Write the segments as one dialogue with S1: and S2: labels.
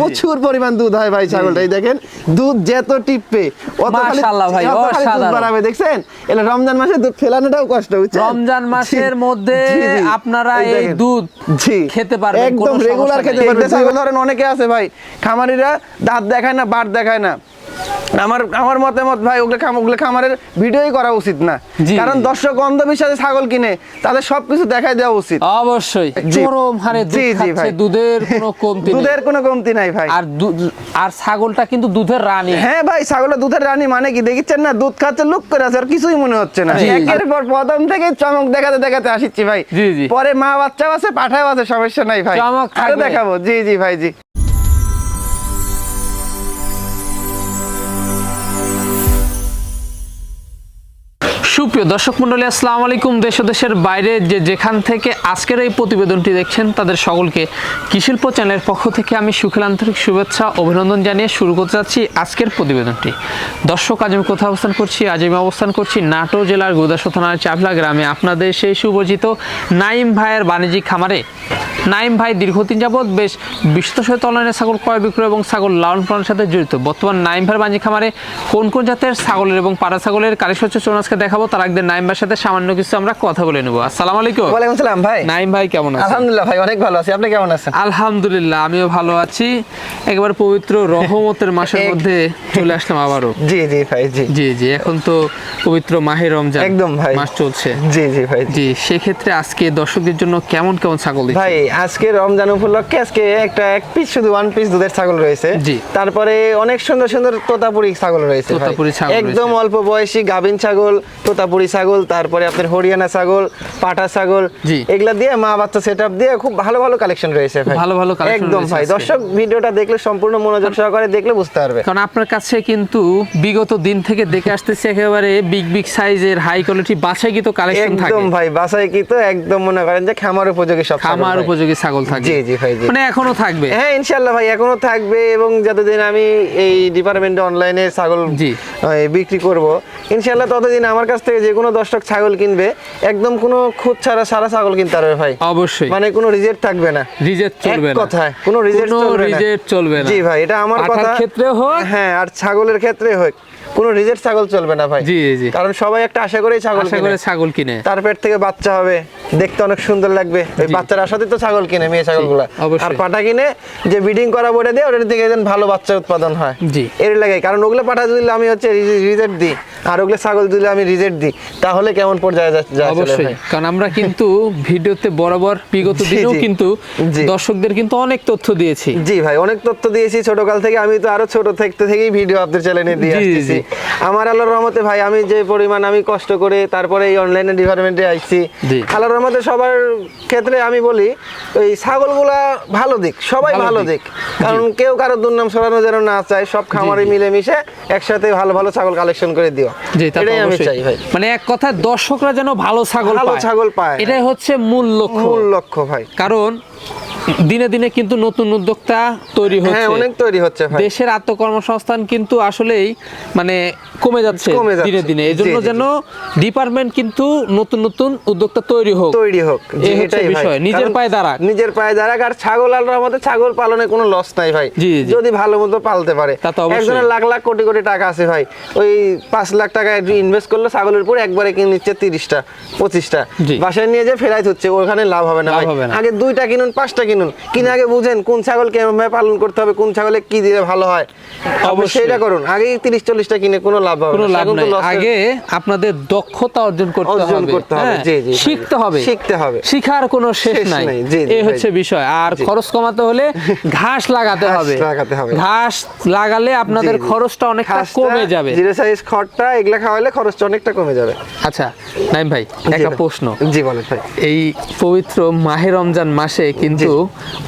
S1: প্রচুর পরিমাণ দুধ হয় ভাই ছাগলটা এই দেখেন দুধ যেত টিপে
S2: মাশাআল্লাহ ভাই, অসাধারণ।
S1: বাড়াবে দেখছেন? এটা রমজান মাসে দুধ ফেলানোটাও কষ্ট হচ্ছে
S2: রমজান মাসের মধ্যে। আপনারা
S1: এই
S2: দুধ
S1: জি।
S2: খেতে পারবেন,
S1: একদম রেগুলার খেতে। পারবেন। ছাগল ধরেন অনেকে আছে ভাই খামারিরা দাঁত দেখায় না বাট দেখায় না। আমার আমার মতে মত ভাই ওগুলো ওগুলো খামারের ভিডিওই করা উচিত না। কারণ। দর্শক অন্ধবিশ্বাসে ছাগল কিনে তাদের সবকিছু দেখাই দেওয়া উচিত।
S2: অবশ্যই চরম হারে দুধ খাচ্ছে। দুধের কোনো কমতি
S1: দুধের কোনো কমতি নাই ভাই।
S2: আর আর ছাগলটা কিন্তু দুধের রানী।
S1: হ্যাঁ ভাই ছাগলের দুধের রানী মানে কি? দেখিচ্ছেন না দুধ খাচ্ছে লুক করে আছে আর কিছুই মনে হচ্ছে না। একের পর প্রথম থেকে চমক দেখাতে দেখাতে আসিচ্ছি ভাই।
S2: জি, জি।
S1: পরে মা বাচ্চাও আছে পাঠাও আছে সমস্যা নাই ভাই।
S2: চমক আরও
S1: দেখাবো। জি জি ভাই জি।
S2: সুপ্রিয় দর্শক মন্ডলী আসসালামু আলাইকুম। দেশ দেশের বাইরে যে যেখান থেকে আজকের এই প্রতিবেদনটি দেখছেন, তাদের সকলকে কৃষিল্প চ্যানেলের পক্ষ থেকে আমি সুখের আন্তরিক শুভেচ্ছা, অভিনন্দন জানিয়ে শুরু করতে যাচ্ছি আজকের প্রতিবেদনটি। দর্শক, আজ আমি কোথায় অবস্থান করছি? আজ আমি অবস্থান করছি নাটোর জেলার গুদাসো থানার চাপলা গ্রামে। আপনাদের সেই সুপরিচিত নাইম ভাইয়ের বাণিজ্যিক খামারে। নাইম ভাই দীর্ঘদিন যাবৎ বেশ বিশ্বসহিত অনলাইনে ছাগল ক্রয়, বিক্রয় এবং ছাগল লালন পালনের সাথে জড়িত। বর্তমান নাইম ভাইয়ের বাণিজ্যিক খামারে কোন কোন জাতের ছাগলের এবং পাড়া ছাগলের কালেকশন হচ্ছে, চলুন আজকে দেখাবো। তার একদিন নাইম ভাইয়ের সাথে সামান্য কিছু আমরা কথা বলে নেব। আসসালামু আলাইকুম।
S1: সালাম ভাই।
S2: নাইম ভাই কেমন আছেন?
S1: আলহামদুলিল্লাহ ভাই অনেক ভালো আছি। আপনি কেমন আছেন?
S2: আলহামদুলিল্লাহ আমিও ভালো আছি। একবার পবিত্র রহমতের মাসের মধ্যে চলে আসলাম আবারও।
S1: জি জি ভাই জি।
S2: জি জি এখন তো পবিত্র মাহে রমজান
S1: একদম ভাই।
S2: মাস চলছে।
S1: জি জি ভাই
S2: জি। সেক্ষেত্রে আজকে দর্শকদের জন্য কেমন কেমন ছাগল?
S1: ভাই আজকে রমজান উপলক্ষে আজকে একটা এক পিস শুধু ওয়ান পিস দুধের ছাগল রয়েছে।
S2: জি।
S1: তারপরে অনেক সুন্দর সুন্দর তোতাপুরি ছাগল রয়েছে।
S2: তোতাপুরি ছাগল
S1: একদম অল্প বয়সী গাভিন ছাগল তোতাপুরি ছাগল তারপরে আপনার হরিয়ানা ছাগল পাটা ছাগল এগুলা দিয়ে মা বাচ্চা সেট দিয়ে খুব ভালো ভালো কালেকশন রয়েছে ভাই।
S2: ভালো ভালো
S1: একদম ভাই। দর্শক ভিডিওটা দেখলে সম্পূর্ণ মনোযোগ সহকারে দেখলে বুঝতে পারবে।
S2: কারণ আপনার কাছে কিন্তু বিগত দিন থেকে দেখে আসতেছে একেবারে বিগ বিগ সাইজের হাই কোয়ালিটি বাছাইকৃত কালেকশন থাকে।
S1: একদম ভাই বাসায় কি তো একদম মনে করেন যে খামার উপযোগী সব
S2: খামার উপযোগী ছাগল থাকে।
S1: জি, জি ভাই।
S2: মানে এখনও থাকবে?
S1: হ্যাঁ ইনশাল্লাহ ভাই এখনও থাকবে এবং যতদিন আমি এই ডিপার্টমেন্টে অনলাইনে ছাগল
S2: জি।
S1: বিক্রি করব ইনশাল্লাহ ততদিন আমার কাছ থেকে যে কোনো দর্শক ছাগল কিনবে একদম কোনো খুদ ছাড়া সারা ছাগল কিনতে পারবে ভাই।
S2: অবশ্যই।
S1: মানে কোনো রিজেক্ট থাকবে না।
S2: রিজেক্ট চলবে না।
S1: কথায় কোনো রিজেক্ট চলবে না।
S2: রিজেক্ট চলবে না।
S1: জি ভাই এটা আমার কথা।
S2: ক্ষেত্রে হোক।
S1: হ্যাঁ আর ছাগলের ক্ষেত্রে হোক কোনো রিজেক্ট ছাগল চলবে না ভাই।
S2: জি, জি।
S1: কারণ সবাই একটা আশা করেই ছাগল
S2: আশা করে ছাগল কিনে।
S1: তার পেট থেকে বাচ্চা হবে দেখতে অনেক সুন্দর লাগবে। ওই বাচ্চার আশাতে তো ছাগল কিনে মেয়ে ছাগলগুলা। আর পাটা কিনে যে ব্রিডিং করা বলে দিয়ে ওটার থেকে যেন ভালো বাচ্চা উৎপাদন হয়।
S2: জি।
S1: এর লাগে কারণ ওগুলো পাঠা দিলে আমি হচ্ছে রিজেক্ট দিই আর ওগুলো ছাগল দিলে আমি রিজেক্ট দিই তাহলে কেমন পর্যায়ে
S2: অবশ্যই। কারণ আমরা কিন্তু ভিডিওতে বরাবর বিগত দিনেও কিন্তু দর্শকদের কিন্তু অনেক তথ্য দিয়েছি।
S1: জি ভাই অনেক তথ্য দিয়েছি। ছোটকাল থেকে আমি তো আরও ছোট থাকতে থেকেই ভিডিও আপনাদের চ্যানেলে দিয়ে
S2: জি।
S1: আমার আল্লাহর রহমতে ভাই আমি যে পরিমাণ আমি কষ্ট করে তারপরে এই অনলাইনে ডিপার্টমেন্টে আইছি। আল্লাহর রহমতে সবার ক্ষেত্রে আমি বলি ওই ছাগলগুলা ভালো দিক সবাই
S2: ভালো দিক।
S1: কারণ কেউ কারও দুর্নাম ছড়ানো যেন না চায় সব খামারে। মিলেমিশে একসাথে ভালো ভালো ছাগল কালেকশন করে দিও।
S2: জি
S1: এটাই আমি চাই ভাই।
S2: মানে এক কথায় দর্শকরা যেন ভালো ছাগল
S1: ভালো ছাগল পায়।
S2: এটাই হচ্ছে মূল লক্ষ্য।
S1: মূল লক্ষ্য ভাই।
S2: কারণ দিনে দিনে কিন্তু নতুন উদ্যোক্তা তৈরি হচ্ছে।
S1: হ্যাঁ অনেক তৈরি হচ্ছে ভাই।
S2: দেশের আত্মকর্মসংস্থান কিন্তু আসলেই মানে কমে যাচ্ছে দিনে দিনে। এই জন্য
S1: জি, জি,
S2: যেন ডিপার্টমেন্ট কিন্তু নতুন নতুন উদ্যোক্তা তৈরি হোক।
S1: তৈরি হোক।
S2: এই হচ্ছে
S1: এটাই
S2: বিষয়, নিজের পায়ে দাঁড়াক।
S1: নিজের পায়ে দাঁড়াক আর ছাগল আল্লাহর রহমতে ছাগল পালনে কোনো লস নাই ভাই। যদি ভালো মতো পালতে পারে।
S2: তা তো অবশ্যই।
S1: একজনের লাখ লাখ কোটি কোটি টাকা আছে ভাই। ওই পাঁচ লাখ টাকা ইনভেস্ট করল ছাগলের উপর একবারে কিনে নিচ্ছে তিরিশটা পঁচিশটা। বাসায় নিয়ে যে ফেরাই হচ্ছে ওখানে লাভ হবে না
S2: লাভ
S1: ভাই।
S2: হবে না।
S1: আগে দুইটা কিনুন পাঁচটা কিনুন। কিনে আগে বুঝেন কোন ছাগল কেমন পালন করতে হবে কোন ছাগলে কি দিলে ভালো হয়। অবশ্যই। সেটা করুন। আগে তিরিশ চল্লিশটা কিনে কোনো লাভ হবে
S2: কোনো লাভ নাই। আগে আপনাদের দক্ষতা অর্জন করতে
S1: অর্জন
S2: হবে।
S1: করতে হবে,
S2: হ্যাঁ,
S1: জি, জি,
S2: শিখতে হবে।
S1: শিখতে হবে।
S2: শিখার কোনো শেষ নাই। এই হচ্ছে বিষয়। আর খরচ কমাতে হলে ঘাস লাগাতে হবে।
S1: লাগাতে হবে।
S2: ঘাস লাগালে আপনাদের। খরচটা অনেকটা কমে যাবে।
S1: জিরো সাইজ খড়টা এগুলা খাওয়ালে খরচটা অনেকটা কমে যাবে।
S2: আচ্ছা নাইম ভাই একটা প্রশ্ন।
S1: জি বলেন ভাই।
S2: এই পবিত্র মাহে রমজান মাসে কিন্তু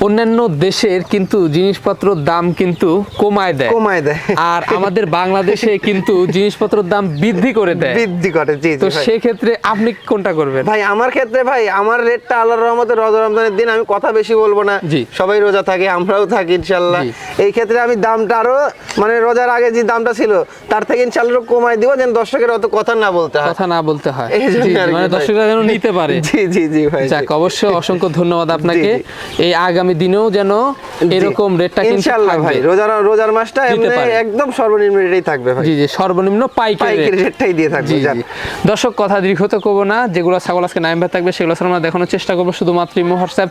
S2: অন্যান্য দেশের কিন্তু জিনিসপত্রের দাম কিন্তু কমায় দেয়।
S1: কমায় দেয়।
S2: আর আমাদের বাংলাদেশে কিন্তু জিনিসপত্রের দাম বৃদ্ধি করে দেয়।
S1: বৃদ্ধি করে জি
S2: তো
S1: জি ভাই।
S2: সেক্ষেত্রে আপনি কোনটা করবেন?
S1: ভাই আমার ক্ষেত্রে ভাই আমার রেটটা আল্লাহর রহমতে রোজা রমজানের দিন আমি কথা বেশি বলব না। সবাই রোজা থাকে আমরাও থাকি ইনশাল্লাহ এই ক্ষেত্রে আমি দামটা আরও মানে রোজার আগে যে দামটা ছিল তার থেকে ইনশাল্লাহ কমায় দিব যেন দর্শকের অত কথা না বলতে হয়।
S2: কথা না বলতে হয়। মানে দর্শকরা যেন নিতে পারে।
S1: জি জি জি ভাই
S2: যাক অবশ্যই অসংখ্য ধন্যবাদ আপনাকে। এই আগামী দিনেও যেন এরকম রেটটা কিন্তু
S1: ইনশাআল্লাহ ভাই রোজার রোজার মাসটা এমনি একদম সর্বনিম্ন রেটেই থাকবে ভাই।
S2: জি জি সর্বনিম্ন পাইকারি
S1: রেটটাই দিয়ে থাকবে
S2: দর্শক কথা দীর্ঘত করব না যেগুলো ছাগল আজকে নাইম ভাই থাকবে সেগুলো আমরা দেখানোর চেষ্টা করব। শুধুমাত্র ইমো হোয়াটসঅ্যাপ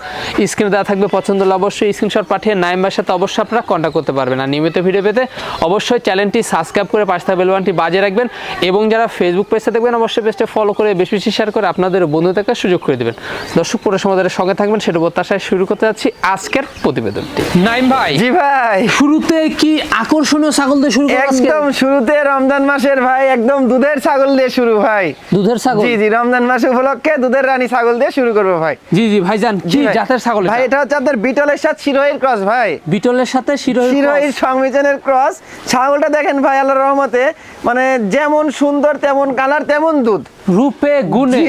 S2: স্ক্রিনে দেওয়া থাকবে পছন্দ হলে অবশ্যই স্ক্রিনশট পাঠিয়ে নাইম ভাইয়ের সাথে অবশ্যই আপনারা কন্ট্যাক্ট করতে পারবেন। আর নিয়মিত ভিডিও পেতে অবশ্যই চ্যানেলটি সাবস্ক্রাইব করে পাশে থাকা বেলবানটি বাজিয়ে রাখবেন এবং যারা ফেসবুক পেজে দেখবেন অবশ্যই পেজটা ফলো করে বেশি বেশি শেয়ার করে আপনাদের বন্ধু থাকার সুযোগ করে দেবেন। দর্শক পুরো সমাজের সঙ্গে থাকবেন সেটা প্রত্যাশায় শুরু করতে যাচ্ছি আজকের প্রতিবেদনটি। নাইম ভাই
S1: জি ভাই।
S2: শুরুতে কি আকর্ষণীয় ছাগল দিয়ে শুরু
S1: একদম শুরুতে রমজান মাসের ভাই একদম দুধের ছাগল দিয়ে শুরু ভাই।
S2: দুধের ছাগল?
S1: জি জি রমজান মাস উপলক্ষে দুধের রানী ছাগল দিয়ে শুরু করব ভাই।
S2: জি জি ভাইজান কি জাতের ছাগল
S1: ভাই এটা হচ্ছে আপনার বিটলের সাথে শিরোহির ক্রস ভাই।
S2: বিটলের সাথে শিরোহীর
S1: শিরোহির সংমিজনের ক্রস। ছাগলটা দেখেন ভাই আল্লাহর রহমতে মানে যেমন সুন্দর তেমন কালার তেমন দুধ।
S2: রূপে গুণে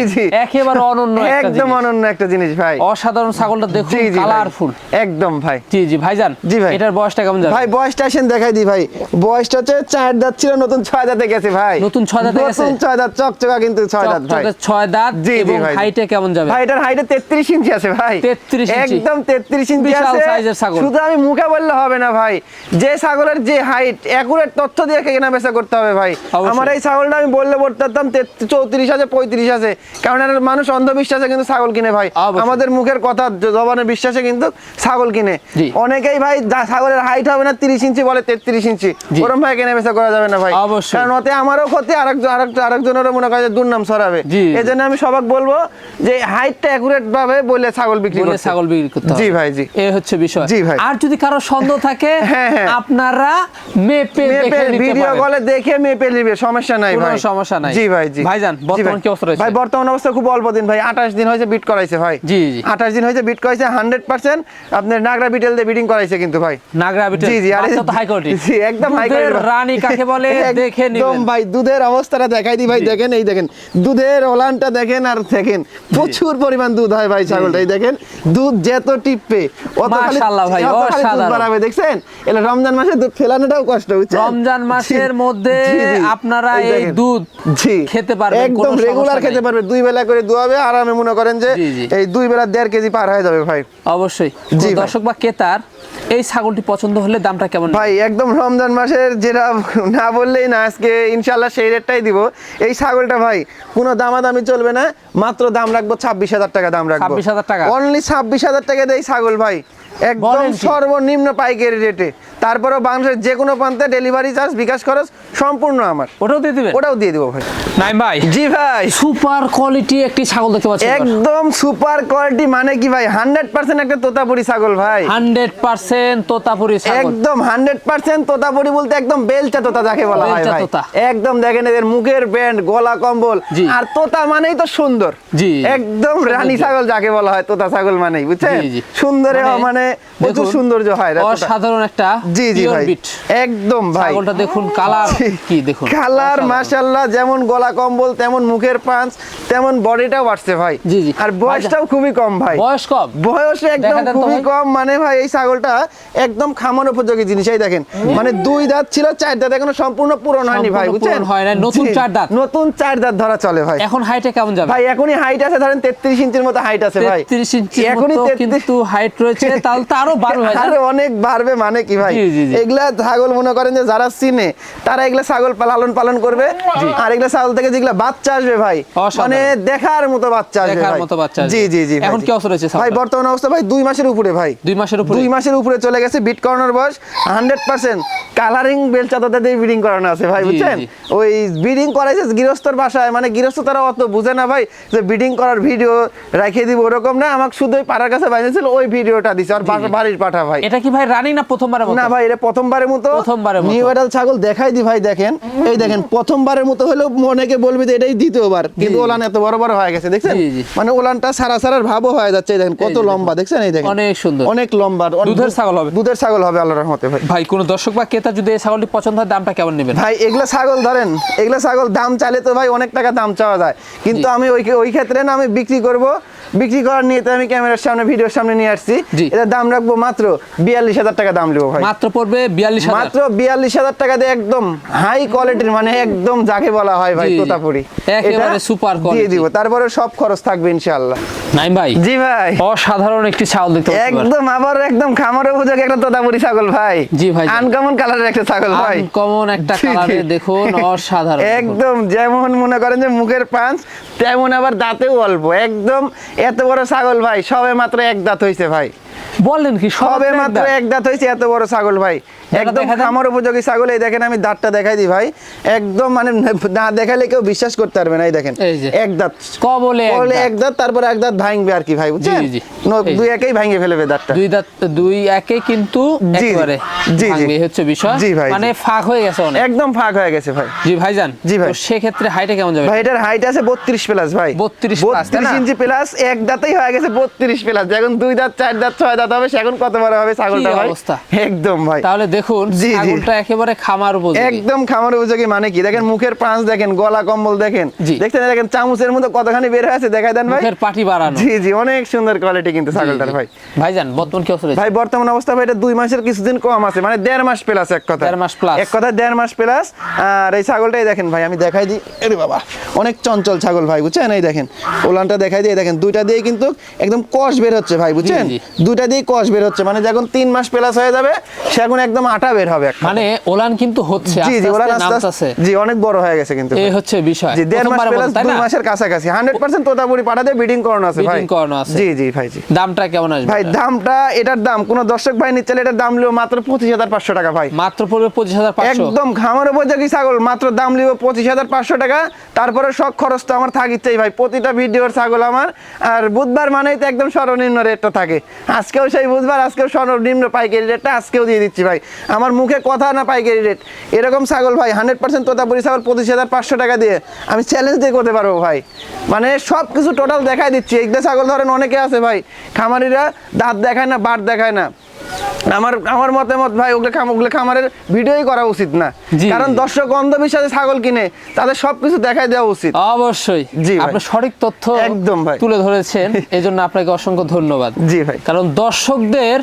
S2: একেবারে অনন্য
S1: একদম অনন্য একটা জিনিস ভাই।
S2: অসাধারণ ছাগলটা দেখুন
S1: জি জি ভাই।
S2: কালারফুল
S1: একদম ভাই।
S2: জি জি ভাইজান
S1: জি ভাই।
S2: এটার বয়সটা কেমন যাবে
S1: ভাই বয়সটা আসেন দেখাই দি ভাই। বয়সটা হচ্ছে চার দাঁত ছিল নতুন ছয় দাঁতে গেছে ভাই।
S2: নতুন ছয় দাঁতে গেছে?
S1: নতুন ছয় দাঁত চকচকা কিন্তু ছয় দাঁত ভাই।
S2: ছয় দাঁত
S1: জি, জি
S2: এবং হাইটে কেমন যাবে?
S1: ভাই এটার হাইটে তেত্রিশ ইঞ্চি আছে ভাই।
S2: 33 ইঞ্চি।
S1: একদম তেত্রিশ ইঞ্চি আছে।
S2: সাইজের ছাগল।
S1: শুধু আমি মুখে বললে হবে না ভাই। যে ছাগলের যে হাইট একুরেট তথ্য দিয়ে কেনা বেচা করতে হবে ভাই। আমার এই ছাগলটা আমি বললে পারতাম চৌত্রিশ আছে পঁয়ত্রিশ আছে। কারণ এর মানুষ অন্ধবিশ্বাসে কিন্তু ছাগল কিনে ভাই। আমাদের মুখের কথা জবানের বিশ্বাসে কিন্তু ছাগল কিনে। অনেকেই ভাই ছাগলের হাইট হবে না তিরিশ ইঞ্চি বলে তেত্রিশ ইঞ্চি। ওরম ভাই কেনা বেচা করা যাবে না ভাই। কারণ ওতে আমারও ক্ষতি আরেকজন আরেক- আরেকজনেরও মনে করে দুর্নাম ছড়াবে। এই জন্য আমি সবাক বলব যে হাইটটা অ্যাকুরেট ভাবে বলে ছাগল বিক্রি করতে।
S2: ছাগল বিক্রি করতে হবে।
S1: জি ভাই, জি।
S2: এ হচ্ছে বিষয়।
S1: জি ভাই।
S2: আর যদি কারও সন্দেহ থাকে
S1: হ্যাঁ, হ্যাঁ।
S2: আপনারা মেপে
S1: মেপে
S2: দেখে নিতে
S1: ভিডিও কলে দেখে মেপে নিবে সমস্যা নাই ভাই।
S2: সমস্যা নাই।
S1: জি ভাই জি।
S2: ভাইজান, বর্তমান কি অবস্থা রয়েছে?
S1: ভাই বর্তমান অবস্থা খুব অল্প দিন ভাই। 28 দিন হয়েছে বিট করাইছে ভাই।
S2: জি, জি।
S1: 28 দিন হয়েছে বিট করাইছে 100% আপনার নাগরা বিটেল দিয়ে বিডিং করাইছে কিন্তু ভাই।
S2: নাগরা বিটেল
S1: জি জি আরে
S2: হাই কোয়ালিটি
S1: জি একদম হাই
S2: রানী কাকে বলে দেখে
S1: একদম ভাই দুধের অবস্থাটা দেখাই দি ভাই দেখেন এই দেখেন দুধের ওলানটা দেখেন আর দেখেন প্রচুর পরিমাণ দুধ হয় ভাই ছাগলটা এই দেখেন দুধ যেত টিপবে অত খালি
S2: মাশাআল্লাহ ভাই, অসাধারণ।
S1: বাড়াবে দেখছেন? রমজান মাসে দুধ ফেলানোটাও কষ্ট বুঝছেন?
S2: রমজান মাসের মধ্যে। আপনারা এই দুধ
S1: জি।
S2: খেতে পারবেন,
S1: একদম রেগুলার খেতে পারবে দুই বেলা করে দুয়াবে আরামে মনে করেন যে। এই দুই বেলা দেড় কেজি পার হয়ে যাবে ভাই।
S2: অবশ্যই।
S1: জি
S2: দর্শক বা ক্রেতার এই ছাগলটি পছন্দ হলে দামটা কেমন
S1: ভাই একদম রমজান মাসের যেটা না বললেই না আজকে ইনশাল্লাহ সেই রেটটাই দিব। এই ছাগলটা ভাই কোনো দামাদামি চলবে না মাত্র দাম রাখব ছাব্বিশ হাজার টাকা দাম রাখব।
S2: 26,000 টাকা?
S1: অনলি ছাব্বিশ হাজার টাকা দেয় ছাগল ভাই। একদম সর্বনিম্ন পাইকারি রেটে। তারপরেও বাংলাদেশের যে কোনো প্রান্তে ডেলিভারি চার্জ বিকাশ খরচ সম্পূর্ণ আমার।
S2: ওটাও দিয়ে দিবেন?
S1: ওটাও দিয়ে দিব ভাই।
S2: নাইম ভাই
S1: জি ভাই।
S2: সুপার কোয়ালিটি একটি ছাগল দেখতে পাচ্ছি
S1: একদম সুপার কোয়ালিটি মানে কি ভাই? হান্ড্রেড পার্সেন্ট একটা তোতাপুরি ছাগল ভাই।
S2: হান্ড্রেড পার্সেন্ট তোতাপুরি ছাগল।
S1: একদম হান্ড্রেড পার্সেন্ট তোতাপুরি বলতে একদম বেলচা তোতা যাকে বলা হয় ভাই। একদম দেখেন এদের মুখের ব্যান্ড গলা কম্বল। আর তোতা মানেই তো সুন্দর।
S2: জি।
S1: একদম রানী ছাগল যাকে বলা হয় তোতা ছাগল মানেই বুঝছেন। সুন্দরে
S2: মানে
S1: মানে প্রচুর সৌন্দর্য হয়।
S2: অসাধারণ একটা
S1: জি জি ভাই। একদম ভাই।
S2: ছাগলটা দেখুন কালার কি দেখুন।
S1: কালার। মাশাল্লাহ যেমন গলা কম্বল তেমন মুখের পাঁচ তেমন বডিটাও বাড়ছে ভাই।
S2: জি, জি।
S1: আর বয়সটাও খুবই কম ভাই।
S2: বয়স কম?
S1: বয়স একদম খুবই কম মানে ভাই এই ছাগলটা একদম খামার উপযোগী জিনিস এই দেখেন। মানে দুই দাঁত ছিল চার দাঁত এখনও সম্পূর্ণ পূরণ হয়নি ভাই বুঝছেন?
S2: হয় নাই, নতুন চার দাঁত।
S1: নতুন চার দাঁত ধরা চলে ভাই।
S2: এখন হাইটে কেমন যাবে?
S1: ভাই এখনই হাইট আছে ধরেন তেত্রিশ ইঞ্চির মতো হাইট আছে ভাই।
S2: 33 ইঞ্চি
S1: এখনই 33
S2: কিন্তু হাইট রয়েছে তাহলে তো আরও বাড়বে
S1: আরে অনেক বাড়বে মানে কি ভাই। এগুলা ছাগল মনে করেন যে যারা চিনে তারা এগুলা ছাগল লালন পালন করবে। আর এগুলা ছাগল থেকে যেগুলা বাচ্চা আসবে ভাই মানে দেখার মতো বাচ্চা আসবে
S2: দেখার মতো বাচ্চা
S1: জি জি জি
S2: এখন কি অবস্থা রয়েছে
S1: ভাই বর্তমান অবস্থা ভাই দুই মাসের উপরে ভাই।
S2: দুই মাসের উপরে?
S1: দুই মাসের উপরে চলে গেছে বিট করানোর বয়স। হান্ড্রেড পার্সেন্ট কালারিং বেলচা তাদের দিয়ে ব্রিডিং করানো আছে ভাই বুঝছেন? ওই ব্রিডিং করাইছে গৃহস্থর বাসায়। মানে গৃহস্থ তারা অত বুঝে না ভাই যে ব্রিডিং করার ভিডিও রেখে দিব ওরকম না। আমাকে শুধু পাড়ার কাছে বাইরেছিল ওই ভিডিওটা দিছে। আর বাড়ির পাঠা ভাই।
S2: এটা কি ভাই রানিং না প্রথমবার
S1: না ভাই এটা প্রথমবারের মতো।
S2: প্রথমবারের
S1: নিউ এডাল ছাগল দেখাই দি ভাই দেখেন। এই দেখেন প্রথমবারের মতো হলেও অনেকে বলবে যে এটাই দ্বিতীয়বার কিন্তু ওলান এত বড় বড় হয়ে গেছে দেখছেন। মানে ওলানটা সারা সারার ভাবও হয়ে যাচ্ছে দেখেন কত। লম্বা দেখছেন? এই দেখেন।
S2: অনেক সুন্দর।
S1: অনেক লম্বা।
S2: দুধের ছাগল হবে।
S1: দুধের ছাগল হবে আল্লাহর রহমতে ভাই।
S2: ভাই কোন দর্শক বা ক্রেতা যদি এই ছাগলটি পছন্দ হয় দামটা কেমন নেবেন?
S1: ভাই এগুলা ছাগল ধরেন এগুলা ছাগল দাম চাইলে তো ভাই অনেক টাকা দাম চাওয়া যায়। কিন্তু আমি ওই ওই ক্ষেত্রে না আমি বিক্রি করব বিক্রি করার নিয়ে আমি ক্যামেরার সামনে ভিডিওর সামনে নিয়ে আসছি। এটা দাম রাখব মাত্র বিয়াল্লিশ হাজার টাকা দাম নেব ভাই।
S2: মাত্র পড়বে বিয়াল্লিশ
S1: মাত্র বিয়াল্লিশ হাজার টাকা দিয়ে একদম হাই কোয়ালিটির মানে একদম যাকে বলা হয় ভাই। তোতাপুরি।
S2: একেবারে super
S1: দিয়ে দিব। তারপরে সব খরচ থাকবে ইনশাআল্লাহ।
S2: নাইম ভাই
S1: জি ভাই।
S2: অসাধারণ একটি ছাগল দেখতে
S1: একদম আবার একদম উপযোগী একটা তোতাপুরি ছাগল ভাই।
S2: জি ভাই,
S1: আনকমন কালারের একটা ছাগল ভাই।
S2: আনকমন একটা দেখুন অসাধারণ।
S1: একদম যেমন মনে করেন যে মুখের পাঁচ তেমন আবার দাঁতেও অল্প। একদম এত বড় ছাগল ভাই সবে মাত্র এক দাঁত হয়েছে ভাই।
S2: বললেন কি
S1: সবে মাত্র এক দাঁত হয়েছে এত বড় ছাগল ভাই। একদম খামার উপযোগী ছাগল এই দেখেন আমি দাঁতটা দেখাই দিই ভাই। একদম মানে না দেখালে কেউ বিশ্বাস করতে পারবে না এই দেখেন। এক দাঁত।
S2: কবলে
S1: বলে এক দাঁত তারপর এক দাঁত ভাঙবে আর কি ভাই বুঝছেন? দুই একেই ভাঙে ফেলবে দাঁতটা।
S2: দুই দাঁত দুই একে কিন্তু
S1: জি, জি। জি।
S2: হচ্ছে বিষয়।
S1: জি ভাই,
S2: মানে ফাঁক হয়ে গেছে অনেক।
S1: একদম ফাঁক হয়ে গেছে ভাই।
S2: জি ভাইজান
S1: জি ভাই।
S2: তো সেক্ষেত্রে হাইটে কেমন যাবে?
S1: ভাই এটার হাইট আছে বত্রিশ প্লাস ভাই।
S2: 32 plus, তাই না?
S1: ইঞ্চি প্লাস এক দাঁতেই হয়ে গেছে বত্রিশ প্লাস এখন দুই দাঁত চার দাঁত ছয় দাঁত হবে সে এখন কত বড় হবে ছাগলটা ভাই? একদম ভাই।
S2: তাহলে দেখুন। ছাগলটা একেবারে খামার উপযোগী।
S1: একদম খামার উপযোগী মানে কি? দেখেন মুখের পাঁচ দেখেন গলা কম্বল দেখেন। দেখছেন? দেখেন চামচের মতো কতখানি বের হয়ে আছে দেখাই দেন ভাই।
S2: মুখের পাটি বাড়ানো।
S1: জি জি অনেক সুন্দর কোয়ালিটি কিন্তু ছাগলটার ভাই।
S2: ভাইজান বর্তমান কি অবস্থা
S1: ভাই বর্তমান অবস্থা ভাই এটা দুই মাসের কিছুদিন কম আছে মানে দেড় মাস প্লাস এক কথা।
S2: দেড় মাস plus।
S1: এক কথা দেড় মাস প্লাস আর এই ছাগলটাই দেখেন ভাই আমি দেখাই দিই। আরে বাবা অনেক চঞ্চল ছাগল ভাই বুঝছেন? এই দেখেন ওলানটা দেখাই দিয়ে দেখেন দুইটা দিয়ে কিন্তু একদম কষ বের হচ্ছে ভাই বুঝছেন। দুইটা দিয়ে কষ বের হচ্ছে। মানে যখন তিন মাস প্লাস হয়ে যাবে সে এখন একদম আটা বের হবে
S2: মানে ওলান কিন্তু হচ্ছে
S1: জি জি ওলান
S2: আস্তে
S1: আস্তে জি অনেক বড় হয়ে গেছে কিন্তু।
S2: এই হচ্ছে বিষয়।
S1: জি দেড় মাস প্লাস দুই মাসের কাছাকাছি। হান্ড্রেড পার্সেন্ট তোতাপুরি পাঠাতে বিডিং করানো আছে ভাই।
S2: Breeding করানো আছে।
S1: জি জি ভাই জি।
S2: দামটা কেমন আসবে
S1: ভাই দামটা এটার দাম কোন দর্শক ভাই নিচ্ছে এটার দাম লিও মাত্র পঁচিশ হাজার পাঁচশো টাকা ভাই।
S2: মাত্র পড়বে পঁচিশ হাজার পাঁচশো?
S1: একদম খামার উপযোগী ছাগল মাত্র দাম হাজার পাঁচশো টাকা। তারপরে সব খরচ তো আমার থাকিচ্ছেই ভাই। প্রতিটা ভিডিওর ছাগল আমার। আর বুধবার মানেই তো একদম সর্বনিম্ন রেটটা থাকে। আজকেও সেই বুধবার, আজকেও সর্বনিম্ন পাইকারি রেটটা আজকেও দিয়ে দিচ্ছি ভাই। আমার মুখে কথা না পাইকারি রেট এরকম ছাগল ভাই হান্ড্রেড পার্সেন্ট তোতাপুরি ছাগল পঁচিশ হাজার পাঁচশো টাকা দিয়ে আমি চ্যালেঞ্জ দিয়ে করতে পারব ভাই। মানে সব কিছু টোটাল দেখাই দিচ্ছি। এইটা ছাগল ধরেন অনেকে আছে ভাই, খামারিরা দাঁত দেখায় না, বাট দেখায় না। আমার আমার মতে মত ভাই ওগুলো খাম ওগুলো খামারের ভিডিওই করা উচিত না। কারণ। দর্শক অন্ধবিশ্বাসে ছাগল কিনে তাদের সবকিছু দেখাই দেওয়া উচিত।
S2: অবশ্যই।
S1: জি
S2: আপনি সঠিক তথ্য
S1: একদম ভাই।
S2: তুলে ধরেছেন এই জন্য আপনাকে অসংখ্য ধন্যবাদ।
S1: জি ভাই।
S2: কারণ দর্শকদের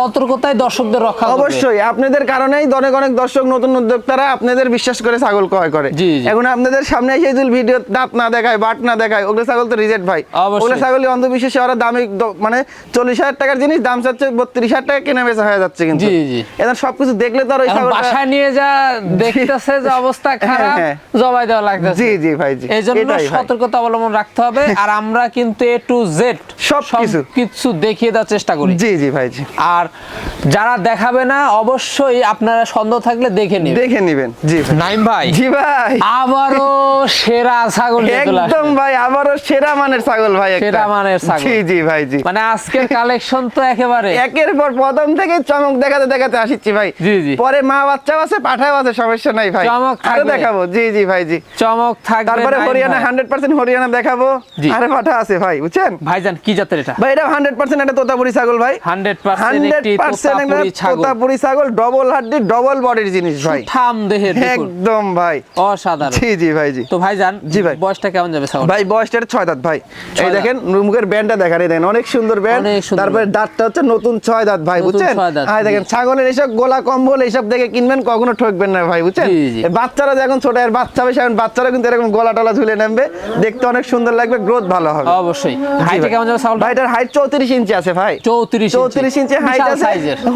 S2: সতর্কতায় দর্শকদের রক্ষা
S1: অবশ্যই আপনাদের কারণেই অনেক অনেক দর্শক নতুন উদ্যোক্তারা আপনাদের বিশ্বাস করে ছাগল ক্রয় করে। এখন আপনাদের সামনে এসে যদি ভিডিও দাঁত না দেখায় বাট না দেখায় ওগুলো ছাগল তো রিজেক্ট ভাই। ওগুলো ছাগল অন্ধবিশ্বাসে ওরা দামে মানে চল্লিশ হাজার টাকার জিনিস দাম চাচ্ছে বত্রিশ হাজার টাকা কেনা বেচা হয়ে যাচ্ছে কিন্তু।
S2: জি, জি।
S1: এদের সবকিছু দেখলে তো আর ওই
S2: এখন বাসায় নিয়ে যা দেখতেছে যে অবস্থা খারাপ
S1: হ্যাঁ।
S2: জবাই দেওয়া লাগতেছে।
S1: জি জি ভাই জি।
S2: এই জন্য সতর্কতা অবলম্বন রাখতে হবে আর আমরা কিন্তু এ টু জেড
S1: সবকিছু।
S2: কিছু দেখিয়ে দেওয়ার চেষ্টা করি।
S1: জি জি ভাই জি।
S2: আর যারা দেখাবে না অবশ্যই আপনারা সন্দেহ থাকলে দেখে নিন
S1: দেখে নিবেন। জি
S2: নাইম ভাই।
S1: জি ভাই।
S2: আবারও সেরা ছাগল
S1: একদম ভাই আবারও সেরা মানের ছাগল ভাই
S2: সেরা মানের ছাগল।
S1: জি জি ভাই জি।
S2: মানে আজকের কালেকশন তো একেবারে
S1: একের পর প্রথম থেকে চমক দেখাতে দেখাতে আসিচ্ছি ভাই।
S2: জি, জি।
S1: পরে মা বাচ্চাও আছে পাঠাও আছে সমস্যা নাই ভাই।
S2: চমক আরও
S1: দেখাবো। জি জি ভাই জি।
S2: চমক থাকবে
S1: তারপরে হরিয়ানা
S2: ভাই।
S1: হান্ড্রেড পার্সেন্ট হরিয়ানা দেখাবো। আরে পাঠা আছে ভাই বুঝছেন?
S2: ভাইজান কি জাতের এটা?
S1: ভাই এটা হান্ড্রেড পার্সেন্ট একটা তোতাপুরি ছাগল ভাই।
S2: 100%
S1: হান্ড্রেড
S2: একটি তোতাপুরি ছাগল।
S1: তোতাপুরি ছাগল ডবল হাড্ডি ডবল বডির জিনিস ভাই।
S2: ঠাম দেহের
S1: একদম ভাই।
S2: অসাধারণ।
S1: জি জি ভাই জি।
S2: তো ভাইজান
S1: জি ভাই।
S2: বয়সটা কেমন যাবে ছাগল
S1: ভাই বয়সটা ছয় দাঁত ভাই। এই দেখেন মুখের ব্যান্ডটা দেখান এই দেখেন অনেক সুন্দর ব্যান্ড। তারপরে দাঁতটা হচ্ছে নতুন ছয় দাঁত ভাই বুঝছেন? হ্যাঁ দেখেন ছাগলের এইসব গোলা কম্বল এইসব দেখে কিনবেন কখনো ঠকবেন না ভাই বুঝছেন? বাচ্চারা যখন ছোট এর বাচ্চা বেশি এখন বাচ্চারা কিন্তু এরকম গলা টলা ঝুলে নামবে দেখতে অনেক সুন্দর লাগবে গ্রোথ ভালো হবে।
S2: অবশ্যই।
S1: জি
S2: হাইটে
S1: ভাই।
S2: কেমন যাবে ছাগল
S1: ভাই হাইট চৌত্রিশ ইঞ্চি আছে ভাই।
S2: 34
S1: চৌত্রিশ ইঞ্চি হাইট আছে।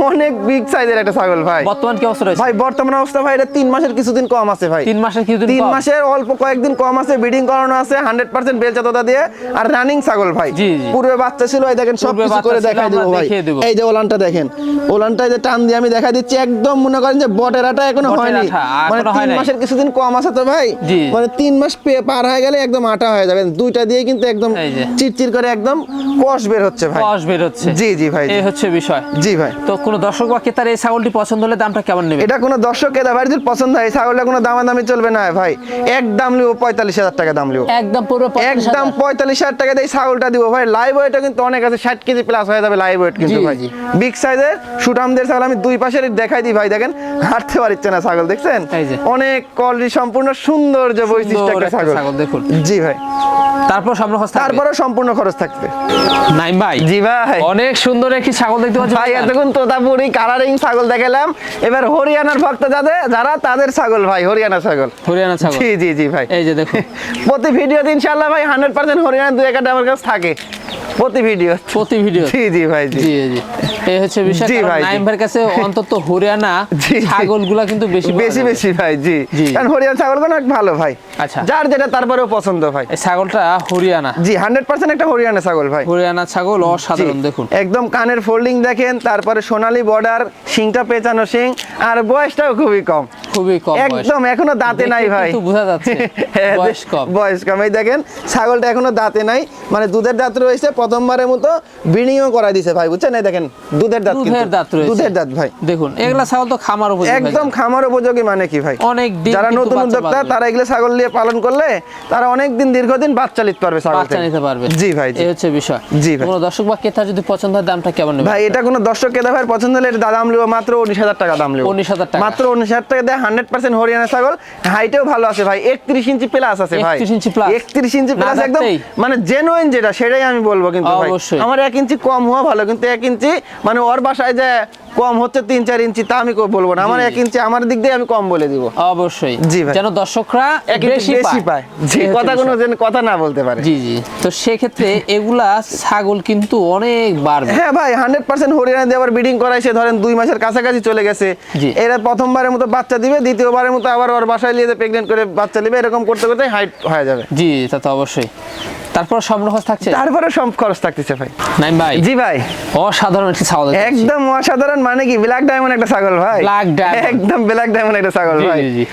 S1: অনেক বিগ সাইজের একটা ছাগল ভাই।
S2: বর্তমান কি অবস্থা রয়েছে?
S1: ভাই বর্তমান অবস্থা ভাই এটা তিন মাসের কিছুদিন কম আছে ভাই।
S2: তিন মাসের কিছুদিন
S1: তিন? মাসের অল্প কয়েকদিন কম আছে ব্রিডিং করানো আছে হান্ড্রেড পার্সেন্ট বেলচা তোতা দিয়ে আর রানিং ছাগল ভাই। পূর্বে বাচ্চা ছিল এই দেখেন সব কিছু করে দেখাই দেবো ভাই। এই যে ওলানটা দেখেন। ওলানটা যে টান দিয়ে আমি দেখাই দিচ্ছি একদম মনে করেন যে বটের আটা
S2: এখনও
S1: হয়নি। মানে তিন মাসের কিছুদিন কম আছে তো ভাই। মানে তিন মাস পার হয়ে গেলে একদম আটা হয়ে যাবে। দুইটা দিয়ে কিন্তু একদম চিরচির করে একদম কষ বের হচ্ছে ভাই।
S2: কস বের হচ্ছে।
S1: জি জি ভাই
S2: এই হচ্ছে বিষয়।
S1: জি ভাই।
S2: তো কোনো দর্শক বা ক্রেতার এই ছাগলটি পছন্দ হলে দামটা কেমন নেবে
S1: এটা কোনো দর্শক কেদা ভাই যদি পছন্দ হয় ছাগলটা কোনো দামাদামি চলবে না ভাই। এক দাম লিব পঁয়তাল্লিশ হাজার টাকা দাম লিব
S2: একদম পুরো
S1: একদম পঁয়তাল্লিশ হাজার টাকা দিয়ে ছাগলটা দিব ভাই। লাইভ ওয়েটটা কিন্তু অনেক আছে ষাট কেজি প্লাস হয়ে যাবে লাইভ ওয়েট কিন্তু ভাই। বিগ সাইজের সুটামদের ছাগল আমি দুই পাশের দেখাই দিই ভাই দেখেন হাঁটতে পারছে না ছাগল দেখছেন? অনেক কোয়ালিটি সম্পূর্ণ সৌন্দর্য বৈশিষ্ট্য একটা ছাগল।
S2: দেখুন।
S1: জি ভাই।
S2: তারপর হস্তে
S1: তারপরে সম্পূর্ণ খরচ থাকবে।
S2: নাইম ভাই
S1: জি ভাই।
S2: অনেক সুন্দর একটি ছাগল দেখতে পাচ্ছি
S1: ভাই এতক্ষণ তোতাপুরি কালারিং ছাগল দেখালাম। এবার হরিয়ানার ভক্ত যাদের যারা তাদের ছাগল ভাই হরিয়ানা ছাগল।
S2: হরিয়ানা ছাগল।
S1: জি জি জি ভাই।
S2: এই যে দেখুন।
S1: প্রতি ভিডিওতে ইনশাল্লাহ ভাই হান্ড্রেড পার্সেন্ট হরিয়ানা দুই একটা আমার কাছে থাকে। প্রতি ভিডিও
S2: প্রতি ভিডিও
S1: জি জি ভাই জি।
S2: জি এই হচ্ছে বিষয় কারণ। নাইম ভাইয়ের কাছে অন্তত হরিয়ানা। ছাগলগুলা কিন্তু বেশি
S1: বেশি বেশি ভাই জি।
S2: জি।
S1: কারণ হরিয়ানা ছাগলগুলো অনেক ভালো ভাই।
S2: আচ্ছা।
S1: যার যেটা তারপরেও পছন্দ ভাই।
S2: এই ছাগলটা হরিয়ানা।
S1: জি হান্ড্রেড পার্সেন্ট একটা হরিয়ানা ছাগল ভাই।
S2: হরিয়ানা ছাগল অসাধারণ দেখুন।
S1: একদম কানের ফোল্ডিং দেখেন তারপরে সোনালী বর্ডার শিংটা পেঁচানো শিং আর বয়সটাও খুবই কম।
S2: খুবই কম
S1: একদম এখনও দাঁতে নাই ভাই।
S2: কিন্তু বোঝা যাচ্ছে
S1: হ্যাঁ,
S2: বয়স কম।
S1: বয়স কম। এই দেখেন ছাগলটা এখনও দাঁতে নাই। মানে দুধের দাঁত রয়েছে প্রথমবারের মতো ব্রিডিংও করা দিছে ভাই বুঝছেন? এই দেখেন দুধের দাঁত
S2: দুধের দাঁত রয়েছে।
S1: দুধের দাঁত ভাই।
S2: দেখুন এগুলা ছাগল তো খামার উপযোগী
S1: একদম খামার উপযোগী মানে কি ভাই?
S2: অনেক
S1: যারা নতুন উদ্যোক্তা তারা এগুলো ছাগল নিয়ে পালন করলে তারা অনেক দিন দীর্ঘদিন বাচ্চা নিতে পারবে
S2: বাচ্চা। নিতে পারবে
S1: জি ভাই
S2: এই হচ্ছে বিষয়
S1: জি ভাই।
S2: কোনো দর্শক বা ক্রেতা যদি পছন্দ হয় দামটা কেমন নেবে
S1: ভাই এটা কোনো দর্শক কেদা ভাইয়ের পছন্দ হলে এটা দাম লিব মাত্র উনিশ হাজার টাকা দাম লিব
S2: 19,000 টাকা।
S1: মাত্র উনিশ হাজার টাকা দেয় হান্ড্রেড পার্সেন্ট হরিয়ানা ছাগল হাইটেও ভালো আছে ভাই একত্রিশ ইঞ্চি প্লাস আছে ভাই
S2: 31 ইঞ্চি plus?
S1: একত্রিশ ইঞ্চি প্লাস একদম মানে জেনুইন যেটা সেটাই আমি বলব কিন্তু ভাই
S2: অবশ্যই।
S1: আমার এক ইঞ্চি কম হওয়া ভালো কিন্তু এক ইঞ্চি মানে ওর বাসায় যে কম হচ্ছে তিন চার ইঞ্চি তা আমি বলব না। আমার এক ইঞ্চি আমার দিক দিয়ে আমি কম বলে দিব।
S2: অবশ্যই।
S1: জি ভাই।
S2: যেন দর্শকরা
S1: বেশি পায়। জি কথা কোনো যেন কথা না বলতে পারে।
S2: জি জি। তো সেক্ষেত্রে এগুলা ছাগল কিন্তু অনেক বাড়বে।
S1: হ্যাঁ ভাই হান্ড্রেড পার্সেন্ট হরিয়ানা দিয়ে আবার ব্রিডিং করাইছে ধরেন দুই মাসের কাছাকাছি চলে গেছে। এরা প্রথমবারের মতো বাচ্চা দিবে দ্বিতীয়বারের মতো আবার ওর বাসায় নিয়ে প্রেগনেন্ট করে বাচ্চা দিবে এরকম করতে করতে হাইট হয়ে যাবে।
S2: জি তা তো অবশ্যই। তারপর সব সম্রহ থাকছে?
S1: তারপরে সব খরচ থাকতেছে ভাই।
S2: নাইম ভাই
S1: জি ভাই।
S2: অসাধারণ একটি ছাগল
S1: একদম অসাধারণ মানে কি? ব্ল্যাক ডায়মন্ড একটা ছাগল ভাই।
S2: Black diamond।
S1: একদম ব্ল্যাক ডায়মন্ড একটা ছাগল ভাই।
S2: জি, জি।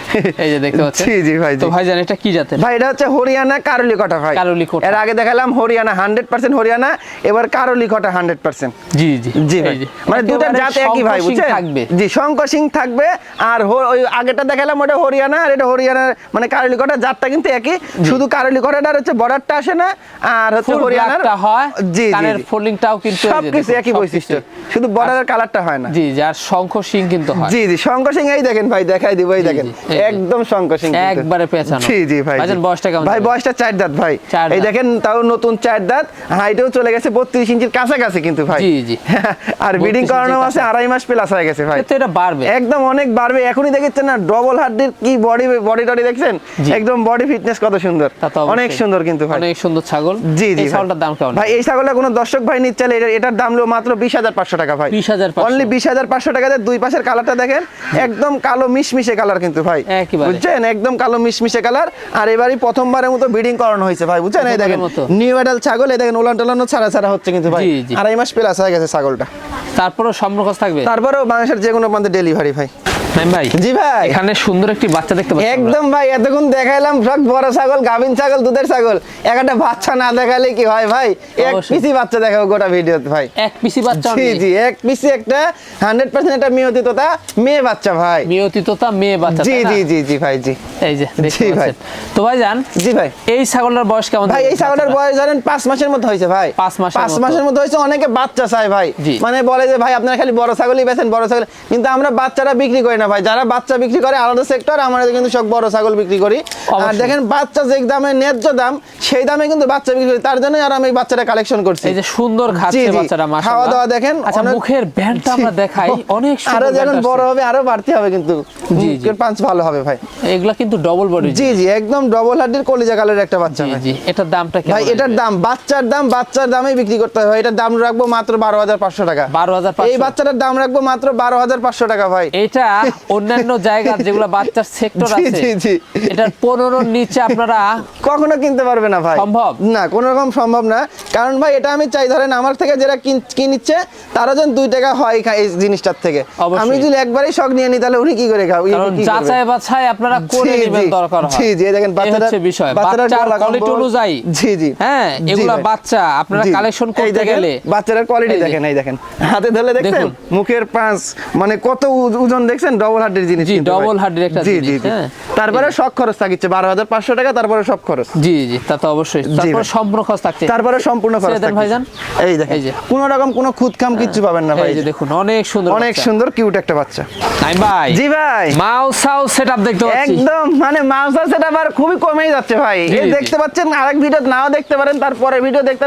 S2: এই যে দেখতে পাচ্ছেন?
S1: জি জি ভাই
S2: তো
S1: জি।
S2: ভাই জান এটা কি জাতের?
S1: ভাই এটা হচ্ছে হরিয়ানা কারলি কটা ভাই।
S2: কারলি কটা।
S1: এর আগে দেখালাম হরিয়ানা হান্ড্রেড পার্সেন্ট হরিয়ানা এবার কারলি কটা হান্ড্রেড পার্সেন্ট।
S2: জি জি।
S1: জি ভাই। মানে দুটার জাত একই ভাই বুঝছেন?
S2: থাকবে?
S1: জি শঙ্কর সিং থাকবে আর ওই আগেটা দেখালাম ওটা হরিয়ানা আর এটা হরিয়ানা মানে কারলিকটা জাতটা কিন্তু একই। শুধু কারলিকটার হচ্ছে বর্ডারটা আসে না আর হচ্ছে হরিয়ানার
S2: হয়
S1: জি জি
S2: কানের ফোল্ডিংটাও কিন্তু
S1: সবকিছু একই বৈশিষ্ট্য। শুধু বর্ডারের কালারটা হয় না।
S2: জি যার শঙ্খ সিং কিন্তু হয়।
S1: জি জি শঙ্কর সিং এই দেখেন ভাই দেখাই দিব এই দেখেন। একদম শঙ্কর সিং
S2: একবারে পেঁচানো।
S1: জি জি ভাই
S2: বয়সটা কেমন
S1: ভাই বয়সটা চার দাঁত ভাই। এই দেখেন তাও নতুন চার দাঁত। হাইটেও চলে গেছে বত্রিশ ইঞ্চির কাছাকাছি কিন্তু ভাই।
S2: জি, জি।
S1: আর ব্রিডিং করানো আছে আড়াই মাস প্লাস হয়ে গেছে ভাই।
S2: তো এটা বাড়বে।
S1: একদম অনেক বাড়বে। এখনই দেখেছেন না ডবল হার্ডির কি বডি বডি টডি দেখছেন? একদম বডি ফিটনেস কত সুন্দর। অনেক সুন্দর কিন্তু ভাই।
S2: অনেক সুন্দর ছাগল।
S1: জি জি
S2: এই ছাগলটার দাম কেমন?
S1: ভাই এই ছাগলটা কোনো দর্শক ভাই নিচ্ছে এটা- এটার দাম হলো মাত্র বিশ হাজার পাঁচশো টাকা ভাই।
S2: 20,500
S1: অনলি বিশ হাজার পাঁচশো টাকাতে দুই পাশের কালারটা দেখেন একদম কালো মিশমিশে কালার কিন্তু ভাই। বুঝছেন? একদম কালো মিশমিশে কালার। আর এবারই প্রথমবারের মতো ব্রিডিং করানো হয়েছে ভাই বুঝছেন? এই দেখেন নিউ এডাল ছাগল এই দেখেন ওলান টোলানো ছাড়া ছাড়া হচ্ছে কিন্তু ভাই। আড়াই মাস প্লাস হয়ে গেছে ছাগলটা।
S2: তারপরও সম্রকস থাকবে?
S1: তারপরেও বাংলাদেশের যে কোনো প্রান্তে ডেলিভারি ভাই।
S2: ভাই
S1: জি ভাই।
S2: এখানে সুন্দর একটি বাচ্চা দেখতে পাচ্ছি
S1: একদম ভাই এতক্ষণ দেখাইলাম সব বড় ছাগল গাভিন ছাগল দুধের ছাগল। একটা বাচ্চা না দেখালে কি হয় ভাই? এক পিসি বাচ্চা দেখাবো গোটা ভিডিওতে ভাই।
S2: এক পিসি বাচ্চা
S1: জি জি এক পিসি একটা হান্ড্রেড পার্সেন্ট একটা মেয়তি তোতা মেয়ে বাচ্চা ভাই।
S2: মিয়তিততা মেয়ে বাচ্চা
S1: জি জি জি জি ভাই জি।
S2: এই যে দেখতে পাচ্ছেন। তো ভাই জান
S1: জি ভাই।
S2: এই ছাগলটার বয়স কেমন
S1: ভাই এই ছাগলের বয়স ধরেন মাসের মতো ভাই।
S2: পাঁচ মাসের মতো।
S1: অনেকে বাচ্চা চায় ভাই। মানে বলে যে ভাই আপনারা খালি বড় ছাগলই বেছেন বড় ছাগল কিন্তু আমরা বাচ্চারা বিক্রি করি না ভাই যারা বাচ্চা বিক্রি করে আলাদা সেক্টর আমরা কিন্তু সব বড় ছাগল বিক্রি করি। আর দেখেন বাচ্চা যে দামে ন্যায্য দাম সেই দামে কিন্তু বাচ্চা বিক্রি করি। তার জন্যই আর আমি এই বাচ্চাটা কালেকশন করছি।
S2: এই যে সুন্দর খাচ্ছে। বাচ্চাটা মাশাআল্লাহ।
S1: খাওয়া দাওয়া দেখেন,
S2: আচ্ছা মুখের ব্যান্ডটা আমরা দেখাই। অনেক
S1: আরও
S2: সুন্দর
S1: যখন বড় হবে আরও বাড়তি হবে কিন্তু।
S2: জি, জি।
S1: মুখের পাঁচ ভালো হবে ভাই।
S2: এগুলা কিন্তু ডবল বডি
S1: জি জি একদম ডবল হার্ডির কলিজা কালের একটা বাচ্চা
S2: জি
S1: ভাই।
S2: জি এটার দামটা কেমন
S1: ভাই এটার দাম বাচ্চার দাম বাচ্চার দামে বিক্রি করতে হয় এটার দাম রাখব মাত্র বারো হাজার পাঁচশো টাকা।
S2: বারো হাজার
S1: এই বাচ্চাটার দাম রাখব মাত্র বারো হাজার পাঁচশো টাকা ভাই।
S2: এটা অন্যান্য জায়গা যেগুলো বাচ্চার সেক্টর আছে
S1: জি, জি।
S2: এটার পনেরোর নিচে আপনারা
S1: কখনো কিনতে পারবে না ভাই।
S2: সম্ভব?
S1: না কোনো রকম সম্ভব না। কারণ ভাই এটা আমি চাই ধরেন আমার থেকে যারা কিন- কিনিচ্ছে তারা যেন দুই টাকা হয় এই জিনিসটার থেকে। আমি যদি একবারই শখ নিয়ে নিই তাহলে উনি কি করে খাও
S2: যাচাই বাছাই আপনারা করে নেবেন দরকার হয়।
S1: জি, জি, এই দেখেন
S2: হচ্ছে বিষয়। বাচ্চার কোয়ালিটি অনুযায়ী।
S1: জি, জি।
S2: হ্যাঁ এগুলা বাচ্চা আপনারা কালেকশন করতে গেলে।
S1: বাচ্চাটার কোয়ালিটি দেখেন এই দেখেন। হাতে ধরে দেখছেন?
S2: দেখুন।
S1: মুখের পাঁচ মানে কত ওজন দেখছেন? ডবল হাড্ডির জিনিস
S2: জি, হাড্ডির একটা
S1: জি জি জি।
S2: হ্যাঁ।
S1: তারপরে সব খরচ থাকিচ্ছে বারো হাজার পাঁচশো টাকা তারপরে সব খরচ।
S2: জি জি তা তো অবশ্যই। তারপর। সম্পূর্ণ খরচ থাকছে।
S1: তারপরে সম্পূর্ণ খরচ থাকছে।
S2: ভাইজান।
S1: এই দেখেন
S2: এই যে।
S1: কোনো রকম কোনো কিচ্ছু পাবেন না ভাই।
S2: এই যে দেখুন অনেক সুন্দর
S1: অনেক সুন্দর কিউট একটা বাচ্চা।
S2: নাই ভাই।
S1: জি ভাই।
S2: মাউ সাউ সেটআপ দেখতে পাচ্ছি।
S1: একদম মানে মাংসের সেটা আবার খুবই কমেই যাচ্ছে ভাই। এই দেখতে পাচ্ছেন আরেক ভিডিও নাও দেখতে পারেন তারপরে ভিডিও দেখতে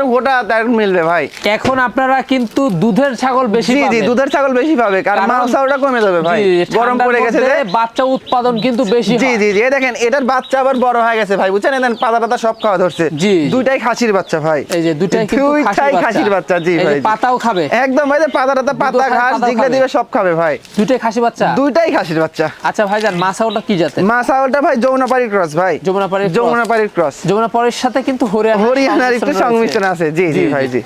S1: তার মিলবে ভাই।
S2: এখন আপনারা কিন্তু দুধের ছাগল বেশি
S1: জি জি দুধের ছাগল বেশি পাবে কারণ
S2: কারণ-
S1: মাংসটা কমে যাবে ভাই। গরম পড়ে গেছে যে
S2: বাচ্চা উৎপাদন কিন্তু বেশি
S1: জি জি জি। এই দেখেন এটার বাচ্চা আবার বড় হয়ে গেছে ভাই বুঝছেন? এদের পাতা টাতা সব খাওয়া ধরছে।
S2: জি।
S1: দুইটাই খাসির বাচ্চা ভাই।
S2: এই যে দুটাই কিন্তু
S1: দুইটাই খাসির বাচ্চা। জি ভাই।
S2: পাতাও খাবে।
S1: একদম ভাই পাতা টাতা পাতা ঘাস যেগুলো দিবে সব খাবে ভাই।
S2: দুটাই খাসি বাচ্চা?
S1: দুইটাই খাসির বাচ্চা।
S2: আচ্ছা ভাইজান মাসাওটা কি জাতের?
S1: মা ছাগলটা ভাই যমুনাপাড়ির ক্রস ভাই।
S2: যমুনাপাড়ির।
S1: যমুনাপাড়ির ক্রস।
S2: যমুনাপাড়ির সাথে কিন্তু হরিয়ানা
S1: হরিয়ানার একটু সংমিশ্রণ আছে। জি জি। ভাই জি।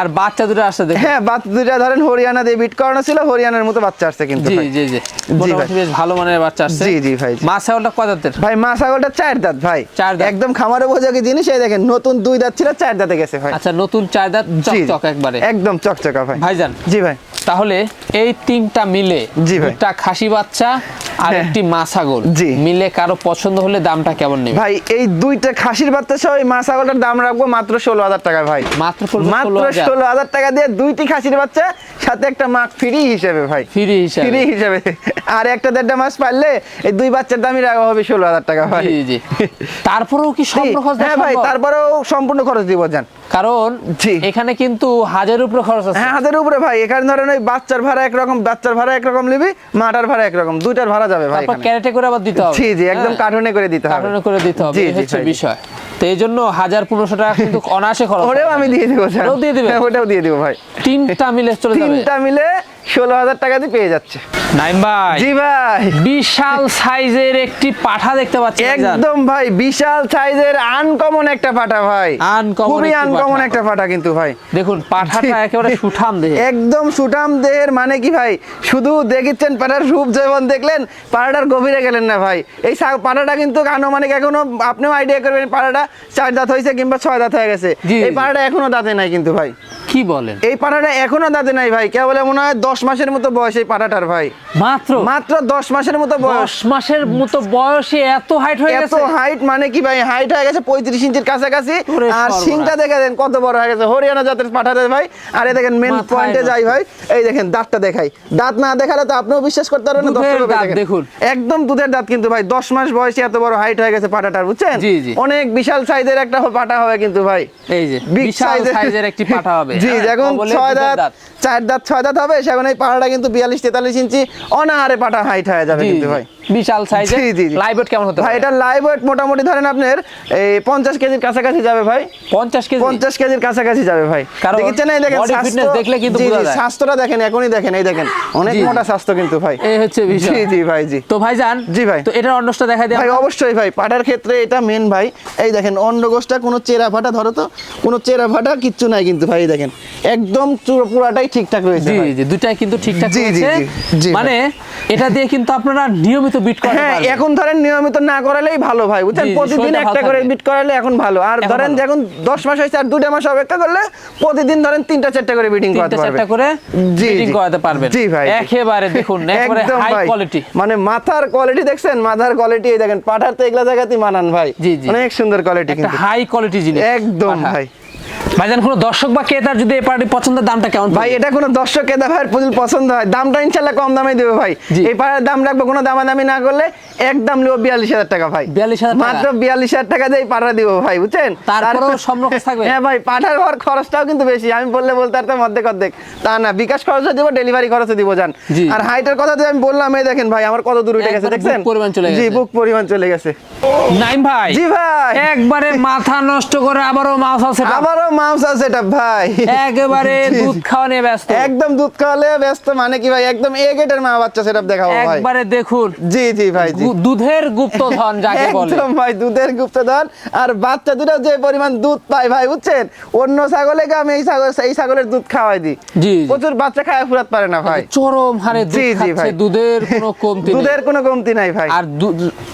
S2: আর বাচ্চা দুটো আসছে দেখুন।
S1: হ্যাঁ বাচ্চা দুটো ধরেন হরিয়ানা দিয়ে বিট করানো ছিল হরিয়ানার মতো বাচ্চা আসছে কিন্তু
S2: জি। জি জি। মোটামুটি বেশ ভালো মানের বাচ্চা আসছে।
S1: জি, জি, ভাই, মা
S2: ছাগলটা কয় দাঁতের?
S1: ভাই মা ছাগলটা চার দাঁত ভাই।
S2: চার দাঁত।
S1: একদম খামারে উপযোগী জিনিস এই দেখেন নতুন দুই দাঁত ছিল চার দাঁতে গেছে ভাই।
S2: আচ্ছা নতুন চার দাঁত
S1: জি, জি।
S2: চকচক একবারে।
S1: একদম চকচকা ভাই।
S2: ভাইজান।
S1: জি ভাই।
S2: তাহলে এই তিনটা মিলে। দুটা খাসি বাচ্চা আর
S1: হ্যাঁ।
S2: একটি মা ছাগল। মিলে কারও পছন্দ হলে দামটা কেমন নেবে
S1: ভাই এই দুইটা খাসির বাচ্চা সহ এই মা ছাগলটার দাম রাখব মাত্র ষোলো হাজার টাকা ভাই।
S2: মাত্র
S1: মাত্র
S2: 16,000
S1: ষোলো হাজার টাকা দিয়ে দুইটি খাসির বাচ্চা সাথে একটা মাক ফ্রি হিসেবে ভাই।
S2: ফ্রি হিসাবে।
S1: ফ্রি হিসেবে। আর একটা দেড়টা মাছ পারলে এই দুই বাচ্চার দামই রাখা হবে ষোলো হাজার টাকা ভাই।
S2: জি তারপরেও কি সম্পূর্ণ খরচ
S1: হ্যাঁ ভাই তারপরেও সম্পূর্ণ খরচ দিব যান
S2: কারণ এখানে কিন্তু হাজারের উপরে খরচ আছে।
S1: হ্যাঁ হাতের উপরে ভাই। এখানে ধরেন ওই বাচ্চার ভাড়া একরকম বাচ্চার ভাড়া একরকম নিবি মাটার ভাড়া একরকম। দুইটার ভাড়া যাবে ভাই
S2: তারপর ক্যারেটে করে আবার দিতে হবে।
S1: জি জি একদম
S2: হ্যাঁ?
S1: কার্টুনে করে দিতে হবে।
S2: কার্টুনে করে দিতে হবে। এই হচ্ছে বিষয়। তো এই জন্য হাজার পনেরোশো টাকা কিন্তু অনাসে খরচ
S1: ওটাও আমি দিয়ে দেবো স্যার।
S2: ওটাও দিয়ে দিবেন?
S1: হ্যাঁ, ওটাও দিয়ে দিব ভাই।
S2: তিনটা মিলে চলে যাবে।
S1: তিনটা মিলে ষোলো হাজার টাকা দিয়ে পেয়ে যাচ্ছে।
S2: নাইম ভাই
S1: জি ভাই।
S2: বিশাল সাইজের একটি পাঠা দেখতে পাচ্ছি
S1: একদম ভাই বিশাল সাইজের আনকমন একটা পাটা ভাই।
S2: Uncommon
S1: খুবই আনকমন একটা পাটা কিন্তু ভাই।
S2: দেখুন পাঠাটা একেবারে সুঠাম দেহে
S1: একদম সুঠাম দেহের মানে কি ভাই? শুধু দেখিচ্ছেন পাটার রূপ যেমন দেখলেন পাড়াটার গভীরে গেলেন না ভাই। এই পাড়াটা কিন্তু আনুমানিক এখনও আপনিও আইডিয়া করবেন পাড়াটা চার দাঁত হয়েছে কিংবা ছয় দাঁত হয়ে গেছে। এই। পাড়াটা এখনও দাঁতে নাই কিন্তু ভাই।
S2: কি বলেন?
S1: এই পাড়াটা এখনও দাঁতে নাই ভাই। কেবল মনে হয় দশ মাসের মতো বয়স এই পাড়াটার ভাই।
S2: মাত্র?
S1: মাত্র দশ মাসের মতো বয়স।
S2: মাসের মতো বয়সে এত হাইট হয়ে
S1: এত
S2: গেছে?
S1: হাইট মানে কি ভাই? হাইট হয়ে গেছে পঁয়ত্রিশ ইঞ্চির কাছাকাছি। আর। সিংটা দেখে দেন কত বড় হয়ে গেছে। হরিয়ানা জাতের পাঠাতে ভাই। আর এই দেখেন মেন পয়েন্টে যাই ভাই। এই দেখেন দাঁতটা দেখাই। দাঁত না দেখালে তো আপনিও বিশ্বাস করতে পারবেন না
S2: দুধের
S1: দর্শকও দেখুন। একদম দুধের দাঁত কিন্তু ভাই। দশ মাস বয়সে এত বড় হাইট হয়ে গেছে পাটাটার বুঝছেন। অনেক বিশাল সাইজের একটা পাটা হবে কিন্তু ভাই।
S2: এই যে বিশাল সাইজের একটি পাঠা হবে।
S1: জি
S2: হ্যাঁ,
S1: এখন ছয়
S2: দুধের
S1: দাঁত চার দাঁত ছয় দাঁত হবে সেখানে এই পাহাড়টা কিন্তু বিয়াল্লিশ তেতাল্লিশ ইঞ্চি অনাহারে পাটা হাইট হয়ে যাবে কিন্তু ভাই।
S2: বিশাল সাইজের
S1: জি, জি, জি।
S2: লাইভ ওয়েট কেমন হতে
S1: ভাই এটা লাইভ ওয়েট মোটামুটি ধরেন আপনার এই পঞ্চাশ কেজির কাছাকাছি যাবে ভাই।
S2: 50 কেজি?
S1: পঞ্চাশ কেজির কাছাকাছি যাবে ভাই। দেখেছেন এই দেখেন স্বাস্থ্য
S2: fitness দেখলে কিন্তু বোঝা যায়।
S1: স্বাস্থ্যটা দেখেন এখনই দেখেন এই দেখেন অনেক। মোটা স্বাস্থ্য কিন্তু ভাই।
S2: এই হচ্ছে বিষয়।
S1: জি জি ভাই জি।
S2: তো ভাইজান
S1: জি ভাই।
S2: তো এটার অন্যটা দেখা দিই
S1: ভাই অবশ্যই ভাই পাটার ক্ষেত্রে এটা মেন ভাই। এই দেখেন অন্ডগোষ্ঠটা কোনো চেরা ফাটা ধরো তো কোনো চেরা ফাটা কিচ্ছু নাই কিন্তু ভাই দেখেন। একদম পুরাটাই ঠিকঠাক রয়েছে
S2: জি জি দুটাই কিন্তু ঠিকঠাক রয়েছে। মানে এটা দিয়ে কিন্তু আপনারা নিয়মিত বিট করতে
S1: হ্যাঁ এখন ধরেন নিয়মিত না করালেই ভালো ভাই বুঝছেন? প্রতিদিন একটা করে বিট করালে এখন ভালো। আর ধরেন যখন দশ মাস হয়েছে আর দুটা মাস অপেক্ষা করলে প্রতিদিন ধরেন তিনটা চারটা করে বিটিং করাতে
S2: তিনটা
S1: পারবে।
S2: চারটা করে বিটিং করাতে পারবেন।
S1: জি ভাই।
S2: একেবারে দেখুন একেবারে হাই কোয়ালিটি
S1: মানে মাথার কোয়ালিটি দেখছেন? মাথার কোয়ালিটি এই দেখেন পাঠার তো এগুলা জায়গাতেই মানান ভাই।
S2: জি, জি।
S1: অনেক সুন্দর কোয়ালিটি কিন্তু।
S2: হাই কোয়ালিটি জিনিস।
S1: একদম ভাই।
S2: ভাইজান কোনো দর্শক বা ক্রেতার যদি এই পছন্দের দামটা কেমন
S1: ভাই এটা কোনো দর্শক ভাইয়ের প্রচুর পছন্দ হয়। দামটা ইনশাল্লাহ কম দামে দেবো ভাই। এই পাড়ার দাম রাখব কোনো দামাদামি না করলে একদম নেব বিয়াল্লিশ হাজার টাকা ভাই।
S2: 42,000 টাকা?
S1: মাত্র বিয়াল্লিশ হাজার টাকা দিয়ে পাড়া দিব ভাই বুঝছেন?
S2: তারপরেও থাকবে?
S1: হ্যাঁ ভাই পাঠার হওয়ার খরচটাও কিন্তু বেশি। আমি বললে বলতে পারতাম অর্ধেক অর্ধেক তা না বিকাশ খরচও দিব ডেলিভারি খরচও দিব জান।
S2: জি।
S1: আর হাইটের কথা যে আমি বললাম এই দেখেন ভাই আমার কত দূর উঠে গেছে দেখছেন?
S2: বুক পরিমাণ চলে
S1: জি
S2: গেছে।
S1: বুক পরিমাণ চলে গেছে।
S2: নাইম ভাই
S1: জি ভাই।
S2: একবারে মাথা নষ্ট করে আবারও মাছ আছে
S1: আবারও মাংস আছে এটা ভাই।
S2: একেবারে দুধ খাওয়া নিয়ে ব্যস্ত।
S1: একদম দুধ খাওয়ালে ব্যস্ত মানে কি ভাই? একদম এ গেটের মা বাচ্চা সেটা দেখাবো ভাই।
S2: একবারে দেখুন।
S1: জি জি ভাই জি।
S2: দুধের গুপ্তধন যাকে বলে।
S1: একদম ভাই দুধের গুপ্তধন। আর বাচ্চা দুটো যে পরিমাণ দুধ পায় ভাই বুঝছেন? অন্য ছাগলে আমি এই ছাগল এই ছাগলের দুধ খাওয়াই দিই।
S2: জি।
S1: প্রচুর বাচ্চা খায় ফুরাত পারে না ভাই।
S2: চরম হারে দুধ
S1: জি জি
S2: খাচ্ছে
S1: ভাই।
S2: দুধের কোনো কমতি নেই।
S1: দুধের কোনো কমতি নাই ভাই।
S2: আর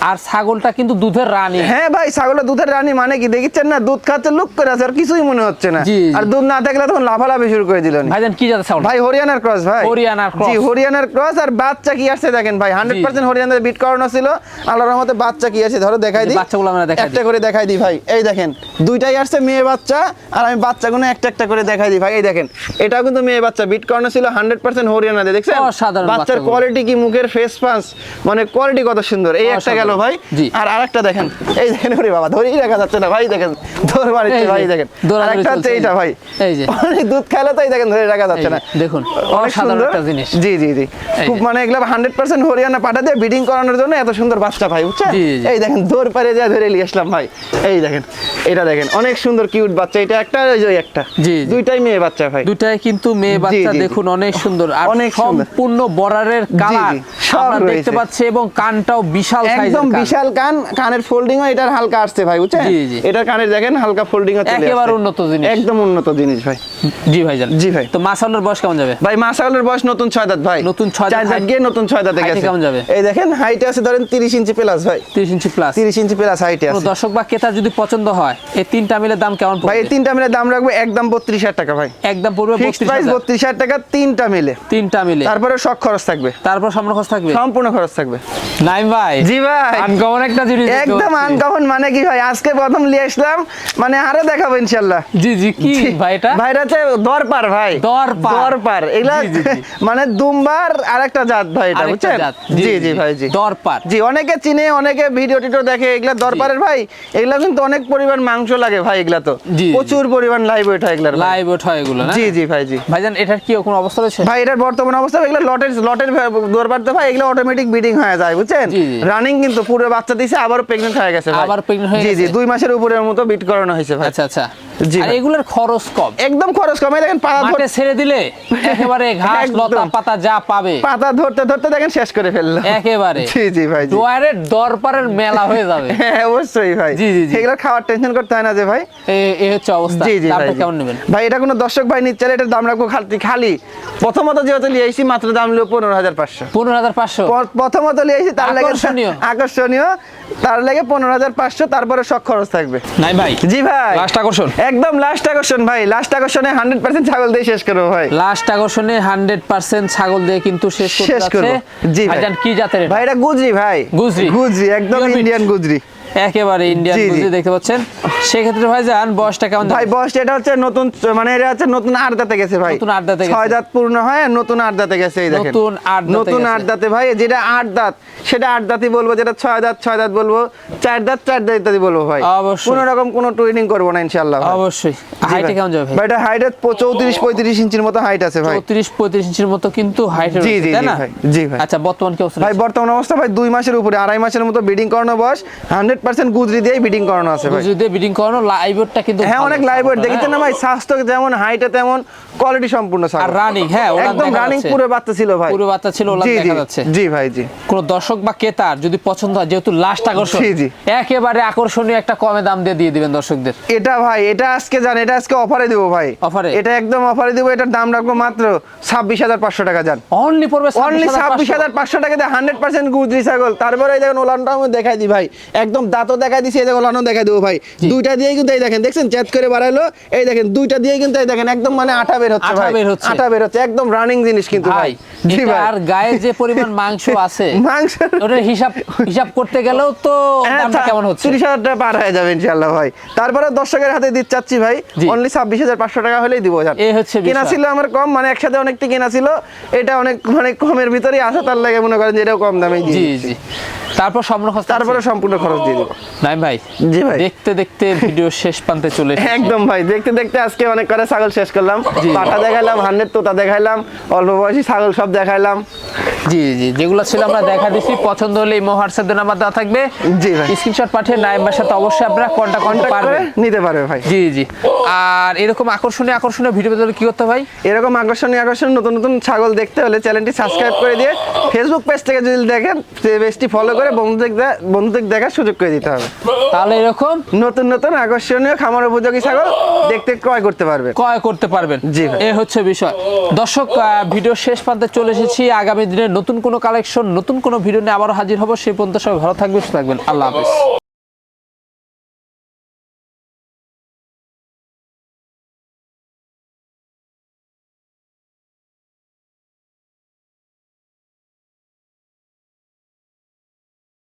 S2: আর ছাগলটা কিন্তু দুধের রানী।
S1: হ্যাঁ ভাই ছাগলের দুধের রানী মানে কি? দেখিচ্ছেন না? দুধ খাচ্ছে লুক করে আছে আর কিছুই মনে হচ্ছে হচ্ছে না। আর দুধ না থাকলে তখন লাফালাফি শুরু করে দিল
S2: ভাইজান কি জাতের ছাগল
S1: ভাই হরিয়ানার ক্রস ভাই।
S2: হরিয়ানার cross।
S1: জি হরিয়ানার ক্রস আর বাচ্চা কি আসছে দেখেন ভাই হান্ড্রেড পার্সেন্ট হরিয়ানার বিট করানো ছিল। আল্লাহর রহমতে বাচ্চা কি আছে ধরো দেখাই দিই।
S2: বাচ্চাগুলো আমরা দেখাই
S1: একটা করে দেখাই দিই ভাই। এই দেখেন দুইটাই আসছে মেয়ে বাচ্চা আর আমি বাচ্চাগুলো একটা একটা করে দেখাই দিই ভাই। এই দেখেন এটাও কিন্তু মেয়ে বাচ্চা বিট করানো ছিল হান্ড্রেড পার্সেন্ট হরিয়ানা দিয়ে দেখছেন?
S2: অসাধারণ
S1: বাচ্চার কোয়ালিটি কি মুখের ফেস পাঁচ মানে কোয়ালিটি কত সুন্দর। এই একটা গেল ভাই। আর আরেকটা দেখেন এই দেখেন ওরে বাবা ধরেই দেখা যাচ্ছে না ভাই দেখেন। ধর বাড়িতে ভাই দেখেন। হচ্ছে এইটা ভাই।
S2: এই যে।
S1: অনেক দুধ তাই দেখেন ধরে রাখা যাচ্ছে না।
S2: দেখুন,
S1: অনেক সুন্দর।
S2: একটা জিনিস।
S1: জি জি জি। খুব মানে এগুলো হরিয়ানা দিয়ে বিডিং করানোর জন্য এত সুন্দর বাচ্চা ভাই বুঝছেন। এই দেখেন দৌড় পারে যা ধরে নিয়ে আসলাম ভাই। এই দেখেন এটা দেখেন অনেক সুন্দর কিউট বাচ্চা। এটা একটা ওই যে একটা।
S2: জি।
S1: দুইটাই মেয়ে বাচ্চা ভাই।
S2: কিন্তু মেয়ে বাচ্চা। দেখুন অনেক সুন্দর। আর সম্পূর্ণ বর্ডারের কালার আমরা দেখতে পাচ্ছি এবং কানটাও বিশাল
S1: একদম বিশাল কান। কানের ফোল্ডিংও এটার হালকা আসছে ভাই বুঝছেন। এটার কানের দেখেন হালকা ফোল্ডিং
S2: একেবারে উন্নত জিনিস।
S1: একদম উন্নত জিনিস ভাই।
S2: জি ভাইজান
S1: জি ভাই।
S2: তো বয়স কেমন যাবে?
S1: ভাই মাসাউলের বয়স নতুন ছয় দাঁত ভাই।
S2: নতুন ছয় দাঁত
S1: গিয়ে নতুন ছয় দাঁতে গেছে।
S2: কেমন যাবে?
S1: এই দেখেন হাইট আছে ধরেন তিরিশ ইঞ্চি প্লাস ভাই।
S2: তিরিশ ইঞ্চি প্লাস
S1: তিরিশ ইঞ্চি প্লাস হাইটে আছে।
S2: দর্শক বা ক্রেতার যদি পছন্দ হয় এই তিনটা মিলে দাম কেমন
S1: ভাই এই তিনটা মিলে দাম রাখব একদম টাকা ভাই।
S2: একদম পড়বে
S1: টাকা তিনটা মিলে।
S2: তিনটা মিলে।
S1: তারপরে সব খরচ থাকবে।
S2: তারপর সামনে খরচ থাকবে?
S1: সম্পূর্ণ খরচ থাকবে।
S2: নাইম ভাই।
S1: জি ভাই।
S2: আনকমন একটা জিনিস
S1: একদম। আনকমন মানে কি ভাই? আজকে প্রথম নিয়ে আসলাম মানে আরও দেখাবো ইনশাল্লাহ
S2: জি জি কি ভাই এটা?
S1: হচ্ছে দরপার ভাই।
S2: দরপার।
S1: দরপার। এগুলা। মানে দুম্বার আরেকটা জাত ভাই এটা বুঝছেন? জি জি ভাই জি।
S2: দরপার।
S1: জি অনেকে চিনে অনেকে ভিডিও টিডিও দেখে এগুলা দরবারের ভাই এগুলা কিন্তু অনেক পরিমাণ মাংস লাগে ভাই এগুলা তো। প্রচুর পরিমাণ লাইভ ওয়েট হয় এগুলার
S2: লাইভ ওঠ হয় এগুলো না?
S1: জি জি ভাই জি।
S2: ভাইজান এটার কি কোনো অবস্থা রয়েছে?
S1: ভাই এটার বর্তমান অবস্থা এগুলো লটের লটের দরবার তো ভাই এগুলো অটোমেটিক বিডিং হয়ে যায় বুঝছেন। রানিং কিন্তু পুরো বাচ্চা দিছে আবারও প্রেগনেন্ট হয়ে গেছে ভাই।
S2: আবার pregnant হয়ে
S1: জি জি দুই মাসের উপরের মতো বিট করানো হয়েছে ভাই।
S2: আচ্ছা আচ্ছা।
S1: জি ভাই।
S2: এগুলোর খরচ কম।
S1: একদম খরচ কমে। দেখেন পাতা ধর-
S2: ছেড়ে দিলে একেবারে ঘাস লতা পাতা যা পাবে।
S1: পাতা ধরতে ধরতে দেখেন শেষ করে ফেলল।
S2: একেবারে।
S1: জি জি ভাই
S2: ডোয়ারের দরপারের মেলা হয়ে যাবে।
S1: হ্যাঁ অবশ্যই ভাই।
S2: জি, জি।
S1: এগুলো খাওয়ার টেনশন করতে হয় না যে ভাই।
S2: এ- এ হচ্ছে অবস্থা।
S1: জি জি ভাই।
S2: কেমন নেবেন?
S1: ভাই এটা কোনো দর্শক ভাই নিচ্ছে না, এটার দাম রাখব খালি খালি। প্রথমত যেহেতু নিয়ে আইসি মাত্র দাম নিল পনেরো হাজার পাঁচশো।
S2: পনেরো হাজার পাঁচশো।
S1: প্রথমত নিয়ে আইসি তার লাগে
S2: আকর্ষণীয়।
S1: আকর্ষণীয়। তার লাগে পনেরো হাজার পাঁচশো তারপরে সব খরচ থাকবে।
S2: নাই ভাই
S1: জি ভাই।
S2: লাস্ট আকর্ষণ।
S1: একদম লাস্ট আকর্ষণ ভাই লাস্ট আকর্ষণে হান্ড্রেড পার্সেন্ট ছাগল দিয়ে শেষ করব ভাই।
S2: লাস্ট আকর্ষণে হান্ড্রেড পার্সেন্ট ছাগল দিয়ে কিন্তু শেষ
S1: শেষ করব। জি ভাই।
S2: কি জাতের
S1: ভাই এটা গুজরি ভাই।
S2: গুজরি।
S1: গুজরি একদম ইন্ডিয়ান গুজরি।
S2: একেবারে ইন্ডিয়ান। বুঝে দেখতে পাচ্ছেন সেক্ষেত্রে ভাইজান বয়সটা কেমন
S1: ভাই
S2: যাবে?
S1: বয়স এটা হচ্ছে নতুন মানে এটা হচ্ছে নতুন আড্ডাতে গেছে ভাই
S2: নতুন আট দাঁতে গেছে।
S1: ছয় দাঁত পূর্ণ হয় নতুন আড্ডাতে গেছে এই দেখেন
S2: নতুন আট
S1: নতুন। আড্ডাতে ভাই যেটা আট দাঁত সেটা আট দাঁতই বলব যেটা ছয় দাঁত ছয় দাঁত বলব চার দাঁত চার দাঁত ইত্যাদি বলব ভাই
S2: অবশ্যই।
S1: কোনো রকম কোনো টুইনিং করব না ইনশাল্লাহ ভাই।
S2: অবশ্যই হাইটে
S1: ভাই।
S2: কেমন যাবে ভাই
S1: ভাই এটা হাইট চৌত্রিশ পঁয়ত্রিশ ইঞ্চির মতো হাইট আছে ভাই
S2: চৌত্রিশ পঁয়ত্রিশ ইঞ্চির মতো কিন্তু হাইট
S1: জি, জি, ভাই, জি ভাই।
S2: আচ্ছা বর্তমান কি অবস্থা
S1: ভাই বর্তমান অবস্থা ভাই দুই মাসের উপরে আড়াই মাসের মতো বিডিং করানো বয়স হান্ড্রেড পার্সেন্ট গুজরি দিয়েই বিডিং করানো আছে ভাই।
S2: যদি বিডিং করানো লাইভটা কিন্তু
S1: হ্যাঁ অনেক লাইভ ওয়েট দেখেছেন না ভাই স্বাস্থ্য যেমন হাইটে তেমন কোয়ালিটি সম্পূর্ণ ছাগল।
S2: আর রানিং হ্যাঁ
S1: একদম রানিং পুরো বাচ্চা ছিল ভাই।
S2: পুরো বাচ্চা ছিল
S1: জি
S2: দেখা যাচ্ছে।
S1: জি ভাই জি।
S2: কোন দর্শক বা ক্রেতার যদি পছন্দ হয় যেহেতু লাস্ট আকর্ষণ
S1: জি, জি।
S2: একেবারে আকর্ষণীয় একটা কমে দাম দিয়ে দিয়ে দিবেন দর্শকদের।
S1: এটা ভাই এটা আজকে জান এটা আজকে অফারে দিব ভাই।
S2: অফারে?
S1: এটা একদম অফারে দিব এটার দাম রাখব মাত্র ছাব্বিশ হাজার পাঁচশো টাকা যান
S2: অনলি পড়বে
S1: অনলি ছাব্বিশ হাজার পাঁচশো। টাকা দিয়ে হান্ড্রেড পার্সেন্ট গুজরি ছাগল। তারপরে দেখেন ওলানটা আমি দেখাই দিই ভাই একদম দাঁতও দেখাই দিছি এই দেখেন ওলানও দেখাই দেবো ভাই। দুইটা দিয়ে কিন্তু এই দেখেন দেখছেন? চেত করে বাড়াইলো। এই দেখেন দুইটা দিয়ে কিন্তু এই দেখেন একদম মানে আঠা বের হচ্ছে ভাই।
S2: বের হচ্ছে।
S1: আঠা বের হচ্ছে একদম রানিং জিনিস কিন্তু
S2: ভাই আর গায়ে যে পরিমাণ মাংস আছে
S1: মাংস
S2: ওটার হিসাব হিসাব করতে গেলেও তো দামটা কেমন হচ্ছে?
S1: তিরিশ হাজার টাকা পার হয়ে যাবে ইনশাল্লাহ ভাই। তারপরে দর্শকের হাতে দিতে চাচ্ছি ভাই অনলি ছাব্বিশ হাজার পাঁচশো টাকা হলেই দিব জান
S2: এই হচ্ছে
S1: কেনা ছিল আমার কম মানে একসাথে অনেকটা কেনা ছিল। এটা অনেক মানে কমের ভিতরেই আছে তার লাগে মনে করেন যে এটাও কম দামে
S2: জি জি। তারপর সম্পূর্ণ খরচ
S1: তারপরে সম্পূর্ণ খরচ দিয়ে দিব
S2: ভাই
S1: জি ভাই।
S2: দেখতে দেখতে ভিডিও শেষ প্রান্তে চলে
S1: একদম ভাই দেখতে দেখতে আজকে অনেক করে ছাগল শেষ করলাম। পাঠা দেখাইলাম হান্ড্রেড তোতা দেখাইলাম অল্প বয়সী ছাগল সব দেখাইলাম
S2: জি জি যেগুলো ছিল আমরা দেখা দিছি। পছন্দ হলে ইমো হোয়াটসঅ্যাপ নাম্বার দেওয়া থাকবে।
S1: জি ভাই।
S2: স্ক্রিনশট পাঠিয়ে নাইমের সাথে অবশ্যই আপনারা কন্টাক্ট করতে পারবেন।
S1: নিতে পারবে ভাই।
S2: জি জি। আর এরকম আকর্ষণীয় আকর্ষণীয় ভিডিও পেতে কি করতে ভাই?
S1: এরকম আকর্ষণীয় আকর্ষণীয় নতুন নতুন ছাগল দেখতে হলে চ্যানেলটি সাবস্ক্রাইব করে দিয়ে ফেসবুক পেজ থেকে যদি দেখেন পেজটি ফলো করে বন্ধুদের বন্ধুদের দেখার সুযোগ করে দিতে হবে।
S2: তাহলে এরকম
S1: নতুন নতুন আকর্ষণীয় খামার উপযোগী ছাগল দেখতে ক্রয় করতে পারবে
S2: ক্রয় করতে পারবেন।
S1: জি ভাই।
S2: এ হচ্ছে বিষয়। দর্শক ভিডিও শেষ প্রান্তে চলে এসেছি। আগামী দিনে নতুন কোনো কালেকশন নতুন কোনো ভিডিও নিয়ে আবারও হাজির হব। সেই পর্যন্ত সবাই ভালো থাকবে সুস্থ থাকবেন। আল্লাহ হাফেজ।